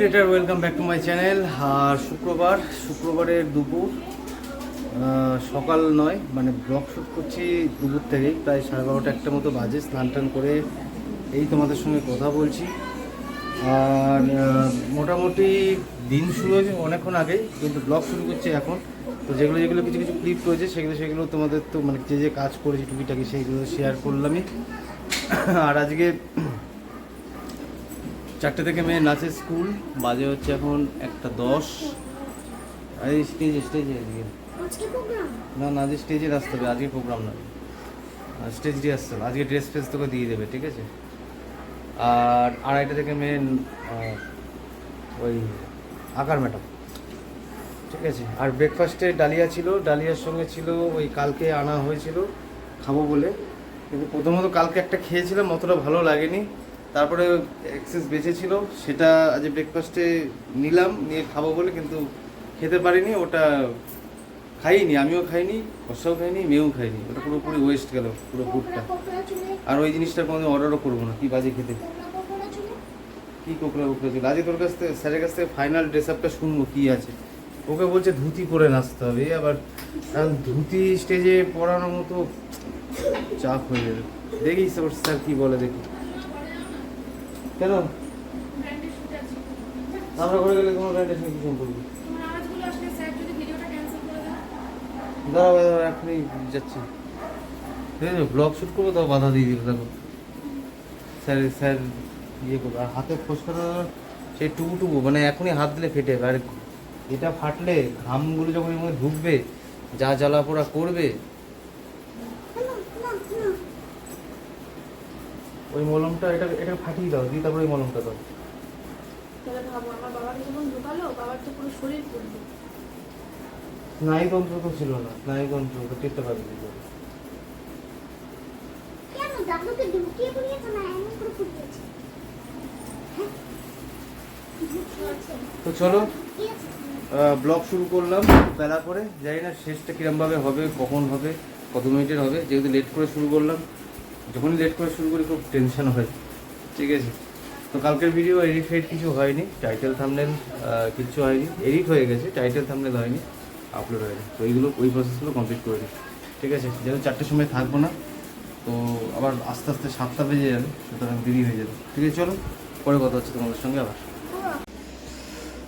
Creator welcome back to my channel আর শুক্রবার, শুক্রবারের দুপুর সকাল নয় মানে ব্লগ শ্যুট করছি দুপুর থেকেই, প্রায় সাড়ে বারোটা একটা মতো বাজে, স্নান টান করে এই তোমাদের সঙ্গে কথা বলছি। আর মোটামুটি দিন শুরু হয়েছে অনেকক্ষণ আগেই কিন্তু ব্লগ শুরু করছে এখন। তো যেগুলো যেগুলো কিছু কিছু ক্লিপ রয়েছে, সেগুলো সেগুলো তোমাদের তো মানে যে যে কাজ করেছি টুকিটাকি সেইগুলো শেয়ার করলামই। আর আজকে চারটে থেকে মেয়ে নাচের স্কুল বাজে হচ্ছে এখন একটা দশ। আরে স্টেজে স্টেজে না না আজকে স্টেজে আসতে হবে আজকে প্রোগ্রাম না। স্টেজ দিয়ে আসতে হবে আজকে ড্রেস ফ্রেস তোকে দিয়ে দেবে ঠিক আছে? আর আড়াইটা থেকে মেয়ে ওই আকার ম্যাডাম ঠিক আছে? আর ব্রেকফাস্টে ডালিয়া ছিল ডালিয়ার সঙ্গে ছিল ওই কালকে আনা হয়েছিল খাব বলে। কিন্তু প্রথমত কালকে একটা খেয়েছিলাম অতটা ভালো লাগেনি। তারপরে এক্সেস বেঁচেছিল সেটা আজ ব্রেকফাস্টে নিলাম, নিয়ে খাব বলে, কিন্তু খেতে পারিনি, ওটা খাইনি, আমিও খাইনি কষাও খাইনি, মেয়েও খাইনি, ওটা পুরোপুরি ওয়েস্ট গেল, পুরো ফুডটা আর ওই জিনিসটা কোনোদিন অর্ডারও করব না, কি বাজে খেতে। কি কোকড়া কোকড়া ছিল। আজকে তোর কাছ থেকে স্যারের কাছ থেকে ফাইনাল ড্রেস আপটা শুনব, কী আছে। ওকে বলছে ধুতি পরে নাচতে হবে আবার এখন ধুতি স্টেজে পরানোর মতো চাপ হয়ে যাবে। দেখি স্যার স্যার কি বলে দেখি। কেন? আমরা করে গেলে কোনো ব্র্যান্ডের সঙ্গে কি সম্পর্ক দাঁড়াও দাঁড়াও এখনই যাচ্ছি। ব্লগ শ্যুট করব তাও বাধা দিয়ে দিবে দেখো। স্যার স্যার ইয়ে করব আর হাতে ফোসকানো সেই টুকু টুকু মানে এখনই হাত দিলে ফেটে আর এটা ফাটলে ঘামগুলো যখন এর মধ্যে ঢুকবে যা জ্বালা পোড়া করবে ওই মলমটা এটা এটা ফাটিয়ে দাও দিয়ে তারপরে ওই মলমটা দাও। তাহলে ভাবো আমার বাবাকে যখন ঢুকালো বাবার তো পুরো শরীর পড়বে। স্নায়ুতন্ত্র তো ছিল না স্নায়ুতন্ত্র তো টেরতে পারবে কি কেন? দাদুকে ঢুকিয়ে পড়িয়েছে না? এমন করে ফুটিয়েছে হ্যাঁ? তো চলো ব্লগ শুরু করলাম বেলা করে। জানি না শেষটা কিরমভাবে হবে কখন হবে কত মিনিটের হবে যেহেতু লেট করে শুরু করলাম। যখনই লেট করে শুরু করি, খুব টেনশন হয়। ঠিক আছে? তো কালকের ভিডিও এডিট ফেড কিছু হয়নি টাইটেল থামনেল কিচ্ছু হয়নি। এডিট হয়ে গেছে টাইটেল থামনেল হয়নি আপলোড হয়নি। তো এইগুলো, ওই প্রসেসগুলো কমপ্লিট করে দিই। ঠিক আছে? যেহেতু চারটের সময় থাকব না, তো আবার আস্তে আস্তে সাতটা বেজে যাবে, সুতরাং দেরি হয়ে যাবে। ঠিক আছে? চলো, পরে কথা হচ্ছে তোমাদের সঙ্গে আবার।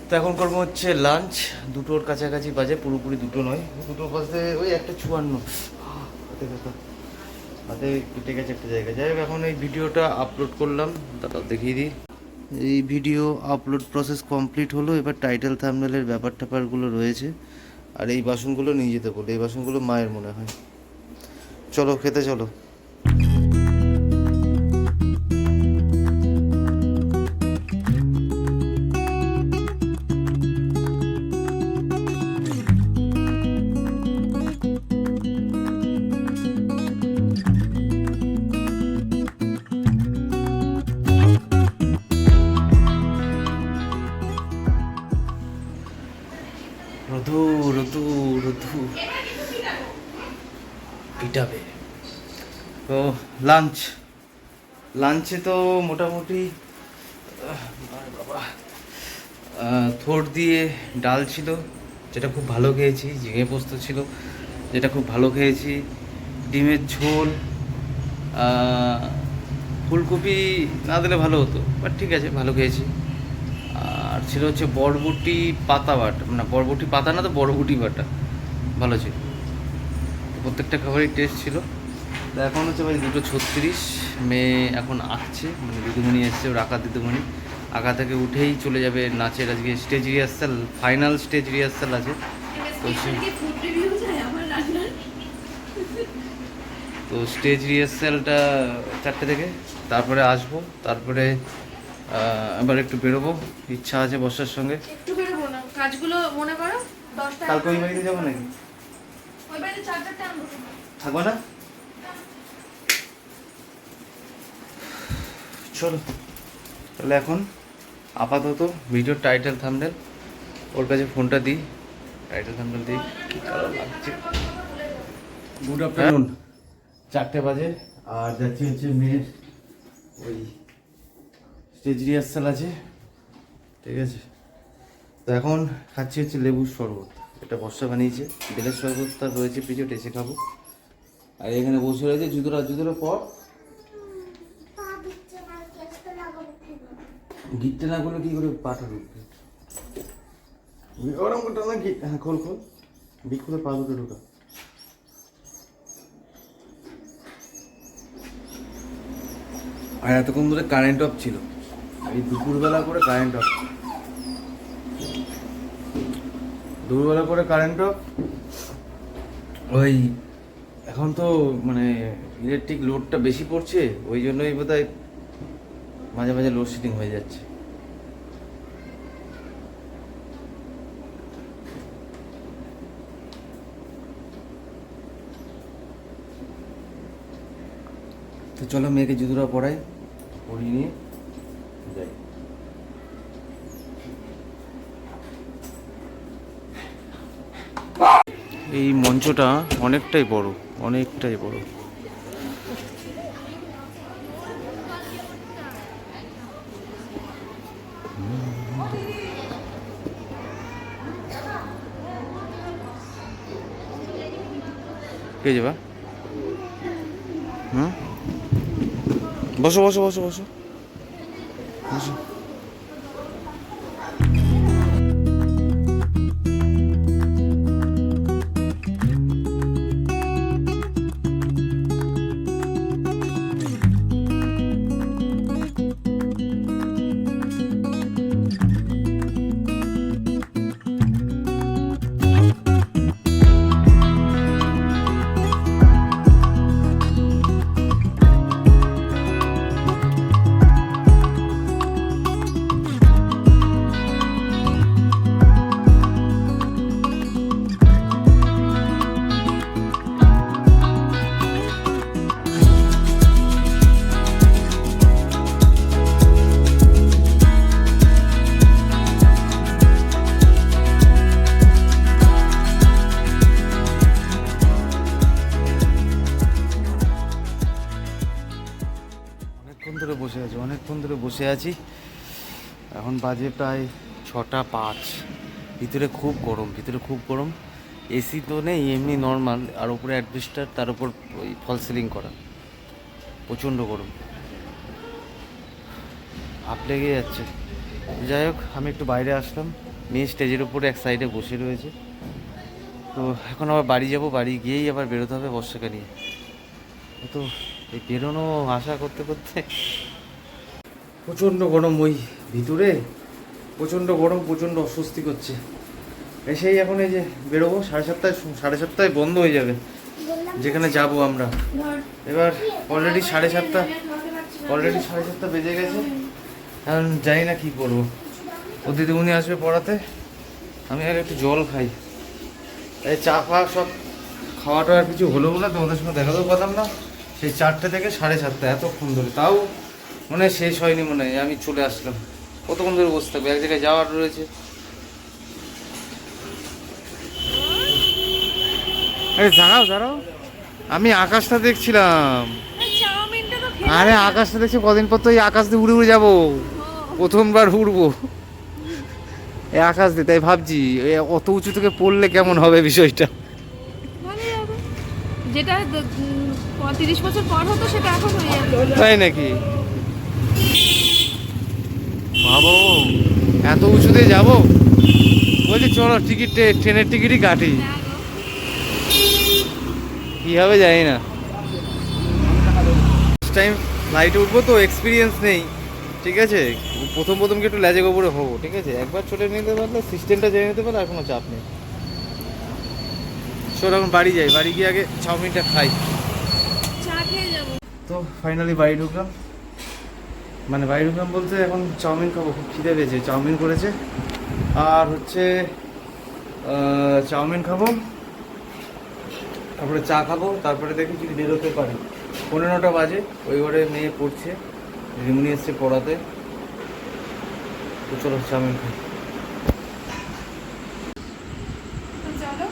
তো এখন করব হচ্ছে লাঞ্চ দুটোর কাছাকাছি বাজে, পুরোপুরি দুটো নয়। দুটোর পাশে ওই একটা চুয়ান্ন। হাতে। হাতে কেটে গেছে একটা জায়গা যাই হোক, এখন এই ভিডিওটা আপলোড করলাম। দাদা দেখিয়ে দিই। এই ভিডিও আপলোড প্রসেস কমপ্লিট হলো। এবার টাইটেল থামনেলের ব্যাপার ট্যাপারগুলো রয়েছে। আর এই বাসনগুলো নিয়ে যেতে বলে এই বাসনগুলো মায়ের মনে হয়। চলো, খেতে চলো। রধু রধু রধু পিটাবে। তো লাঞ্চ লাঞ্চে তো মোটামুটি বাবা থোড় দিয়ে ডাল ছিল, যেটা খুব ভালো খেয়েছি, ঝিঙে পোস্ত ছিল, যেটা খুব ভালো খেয়েছি। ডিমের ঝোল ফুলকপি না দিলে ভালো হতো বাট ঠিক আছে, ভালো খেয়েছি। আর ছিল হচ্ছে বরবটি পাতা বাটা মানে বরবটি পাতা না তো বরবটি বাটা। ভালো ছিল। প্রত্যেকটা খাবারই টেস্ট ছিল। তো এখন হচ্ছে ভাই দুটো ছত্রিশ। মেয়ে এখন আসছে মানে দিদিমণি এসছে ওর আঁকা দিদিমণি। আঁকা থেকে উঠেই চলে যাবে নাচের আজকে stage rehearsal final stage rehearsal আছে। তো স্টেজ রিহার্সালটা চারটে থেকে তারপরে আসব তারপরে এবার একটু বেরোবো। ইচ্ছা আছে বর্ষার সঙ্গে। একটু বেরোবো না। কাজগুলো মনে করো দশটা কালকে ওই বাড়িতে যাব নাকি? ওই বাড়িতে চার্জারটা আনব। থাকব না? চলো তাহলে এখন আপাতত ভিডিওর টাইটেল থামনেল ওর কাছে ফোনটা দিই। টাইটেল থামনেল দিই। কি কালো লাগছে। গুড আফটারনুন চারটে বাজে আর যাচ্ছি হচ্ছে মেয়ের ওই স্টেজ রিহার্সাল আছে, ঠিক আছে? তো এখন খাচ্ছি হচ্ছে লেবুর শরবত। এটা বর্ষা বানিয়েছে, বেলের তার রয়েছে পিছু টেসে খাব। আর এখানে বসে রয়েছে জুতোটা জুতোটা পর? গিটটা না করলে কি করে পাটা ঢুকবে? ওরম করতে না, গিট হ্যাঁ খোল খোল। গিট খুলে পা দুটো ঢুকা আর এতক্ষণ ধরে কারেন্ট অফ ছিল। এই দুপুরবেলা করে কারেন্ট অফ দুপুরবেলা করে কারেন্ট অফ ওই, এখন তো মানে ইলেকট্রিক লোডটা বেশি পড়ছে, ওই জন্যই বোধ মাঝে মাঝে লোডশেডিং হয়ে যাচ্ছে। তো চলো মেয়েকে জুতোটা পরাই, পরিয়ে নিয়ে। এই মঞ্চটা অনেকটাই বড় অনেকটাই বড়। কে যাবা হুম? বসো বসো বসো বসো। বসো বসে আছি। এখন বাজে প্রায় ছটা পাঁচ। ভিতরে খুব গরম, ভিতরে খুব গরম। এসি তো নেই, এমনি নর্মাল আর উপরে অ্যাডভেস্টার, তার উপর ওই ফল সিলিং করা। প্রচণ্ড গরম। হাফ লেগে যাচ্ছে। যাই হোক, আমি একটু বাইরে আসলাম। মেয়ে স্টেজের উপরে এক সাইডে বসে রয়েছে। তো এখন আবার বাড়ি যাব, বাড়ি গিয়েই আবার বেরোতে হবে বর্ষাকা তো এই বেরোনো, আশা করতে করতে প্রচণ্ড গরম ওই ভিতরে, প্রচণ্ড গরম, প্রচণ্ড অস্বস্তি করছে। এসেই এখন এই যে বেরোবো, সাড়ে সাতটায় সাড়ে সাতটায় বন্ধ হয়ে যাবে। যেখানে যাব আমরা। এবার অলরেডি সাড়ে সাতটা। অলরেডি সাড়ে সাতটা বেজে গেছে। এখন জানি না কি করব। ও দিদিমণি আসবে পড়াতে, আমি আর একটু জল খাই। এই চা ফা সব খাওয়াটা আর কিছু হলো না, তোমাদের সঙ্গে দেখাতেও পারলাম না। সেই চারটে থেকে সাড়ে সাতটা, এতক্ষণ ধরে। তাও মনে হয় শেষ হয়নি মনে হয় আমি চলে আসলাম। কতক্ষণ ধরে বসে থাকব? এক জায়গায় যাওয়ার রয়েছে। আরে দাঁড়াও দাঁড়াও। আমি আকাশটা দেখছিলাম। আরে আকাশটা দেখছি কদিন পর তো এই আকাশ দিয়ে উড়ে উড়ে যাব। প্রথমবার উড়বো। এই আকাশ দিয়ে তাই ভাবছি অত উঁচু থেকে পড়লে কেমন হবে বিষয়টা? যেটা দ- তিরিশ বছর পর হতো সেটা এখন তাই নাকি? ভাবো এত উঁচুতে যাব? বলছি চলো টিকিট ট্রেনের টিকিটই কাটি। কী হবে জানি না। টাইম ফ্লাইটে উঠবো তো এক্সপিরিয়েন্স নেই ঠিক আছে? প্রথম প্রথম কি একটু লেজে গোবরে হব ঠিক আছে? একবার চলে নিতে পারলে সিস্টেমটা জেনে নিতে পারলে আর কোনো চাপ নেই। চল এখন বাড়ি যাই। বাড়ি গিয়ে আগে চাউমিনটা খাই। তো ফাইনালি বাড়ি ঢুকলাম। মানে বাইরের ঢুকলাম বলতে এখন চাউমিন খাব, খুব খিদে পেয়েছে, চাউমিন করেছে। আর হচ্ছে চাউমিন খাব, তারপরে চা খাব, তারপরে দেখি যদি বেরোতে পারি। পনেরোটা বাজে, ওই ঘরে মেয়ে পড়ছে, রিমনি এসছে পড়াতে। তো চলো চাউমিন খাই তো চলো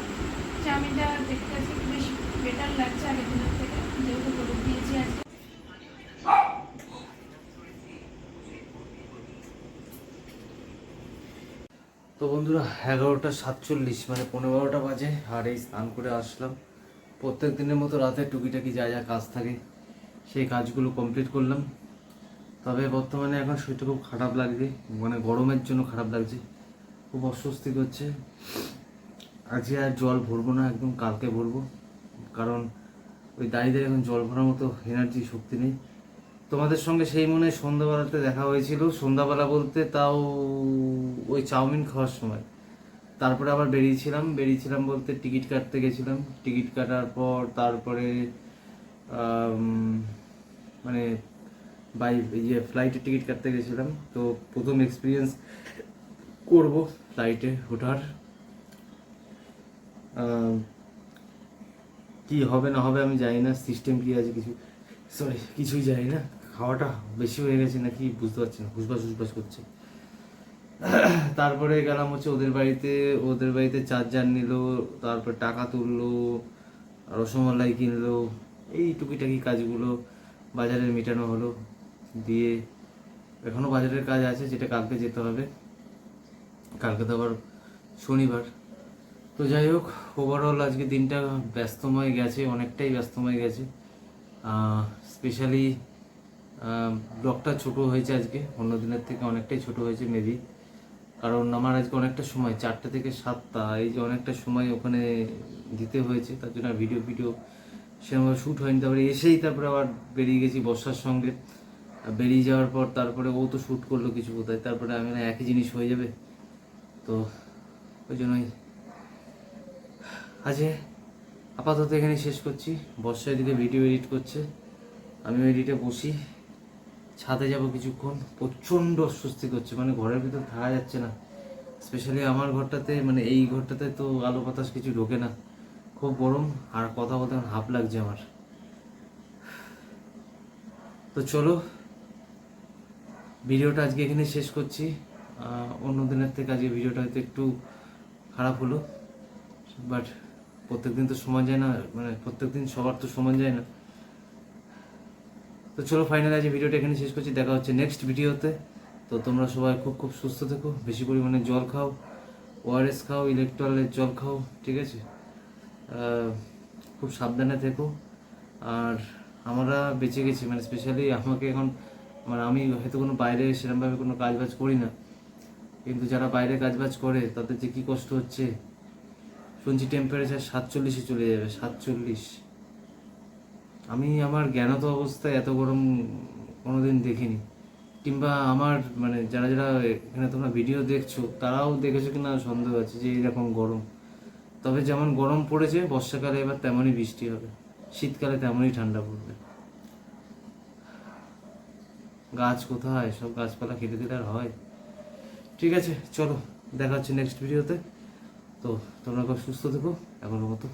চাউমিনটা দেখতে আজকে বেশ বেটার লাগছে আগের দিনের থেকে যেহেতু হলুদ দিয়েছি আজকে তো বন্ধুরা এগারোটা সাতচল্লিশ মানে পনেরো বারোটা বাজে, আর এই স্নান করে আসলাম। প্রত্যেক দিনের মতো রাতে টুকিটাকি যা যা কাজ থাকে, সেই কাজগুলো কমপ্লিট করলাম। তবে বর্তমানে এখন শরীরটা খুব খারাপ লাগছে মানে গরমের জন্য খারাপ লাগছে, খুব অস্বস্তি করছে। আজকে আর জল ভরবো না, একদম কালকে ভরবো, কারণ ওই দাঁড়িয়ে এখন জল ভরার মতো এনার্জি শক্তি নেই। তোমাদের সঙ্গে সেই মনে সন্ধ্যাবেলাতে দেখা হয়েছিল। সন্ধ্যাবেলা বলতে তাও ওই চাউমিন খাওয়ার সময়। তারপরে আবার বেরিয়েছিলাম বেরিয়েছিলাম বলতে টিকিট কাটতে গেছিলাম। টিকিট কাটার পর তারপরে মানে বাই ইয়ে ফ্লাইটের টিকিট কাটতে গেছিলাম, তো প্রথম এক্সপিরিয়েন্স করব ফ্লাইটে ওঠার। কি হবে না হবে আমি জানি না সিস্টেম কি আছে কিছু সরি কিছুই জানি না। খাওয়াটা বেশি হয়ে গেছে নাকি বুঝতে পারছি না হুসবাস হুসবাস করছে। তারপরে গেলাম হচ্ছে ওদের বাড়িতে ওদের বাড়িতে চার্জার নিল, তারপর টাকা তুললো, রসমালাই কিনলো, এই টুকিটাকি কাজগুলো বাজারে মেটানো হলো। দিয়ে এখনও বাজারের কাজ আছে, যেটা কালকে যেতে হবে। কালকে তো আবার শনিবার। তো যাই হোক ওভারঅল আজকে দিনটা ব্যস্তময় গেছে, অনেকটাই ব্যস্তময় গেছে। স্পেশালি ব্লগটা ছোট হয়েছে আজকে অন্য দিনের থেকে অনেকটাই ছোট হয়েছে মেবি কারণ আমার আজকে অনেকটা সময়, চারটে থেকে সাতটা, এই যে অনেকটা সময় ওখানে দিতে হয়েছে, তার জন্য ভিডিও ভিডিও সেরকম শ্যুট হয়নি। তারপরে এসেই তারপরে আবার বেরিয়ে গেছি বর্ষার সঙ্গে। বেরিয়ে যাওয়ার পর তারপরে ও তো শ্যুট করল কিছু কোথায় তারপরে আমি না একই জিনিস হয়ে যাবে। তো ওই জন্যই। আজকে আপাতত এখানে শেষ করছি। বর্ষা এদিকে ভিডিও এডিট করছে। আমিও এডিটে বসি। ছাদে যাব কিছুক্ষণ। প্রচণ্ড অস্বস্তি করছে মানে ঘরের ভিতর থাকা যাচ্ছে না। স্পেশালি আমার ঘরটাতে মানে এই ঘরটাতে তো আলো বাতাস কিছু ঢোকে না। খুব গরম, আর কথা বলতে হাফ লাগছে আমার। তো চলো, ভিডিওটা আজকে এখানে শেষ করছি। অন্য দিনের থেকে আজকে ভিডিওটা হয়তো একটু খারাপ হলো। বাট প্রত্যেকদিন তো সময় যায় না মানে প্রত্যেকদিন সবার তো সময় যায় না। তো চলো ফাইনালি আজ ভিডিওটা এখানে শেষ করছি, দেখা হচ্ছে নেক্সট ভিডিওতে তো তোমরা সবাই খুব খুব সুস্থ থেকো, বেশি পরিমাণে জল খাও ওআরএস খাও ইলেকট্রলের জল খাও, ঠিক আছে? খুব সাবধানে থেকো। আর আমরা বেঁচে গেছি মানে স্পেশালি আমাকে এখন মানে আমি হয়তো কোনো বাইরে সেরকমভাবে কোনো কাজ বাজ করি না। কিন্তু যারা বাইরে কাজ বাজ করে, তাদের যে কী কষ্ট হচ্ছে? শুনছি টেম্পারেচার সাতচল্লিশে চলে যাবে, সাতচল্লিশ। আমি আমার জ্ঞানত অবস্থায় এত গরম কোনোদিন দেখিনি। কিংবা আমার মানে যারা যারা এখানে তোমরা ভিডিও দেখছ, তারাও দেখেছ কিনা সন্দেহ আছে যে এইরকম গরম। তবে যেমন গরম পড়েছে, বর্ষাকালে এবার তেমনই বৃষ্টি হবে। শীতকালে তেমনই ঠান্ডা পড়বে। গাছ কোথায়? সব গাছপালা কেটে দিলে আর হয়? ঠিক আছে, চলো, দেখা হচ্ছে নেক্সট ভিডিওতে তো তোমরা খুব সুস্থ থেকো, এখনও মতো।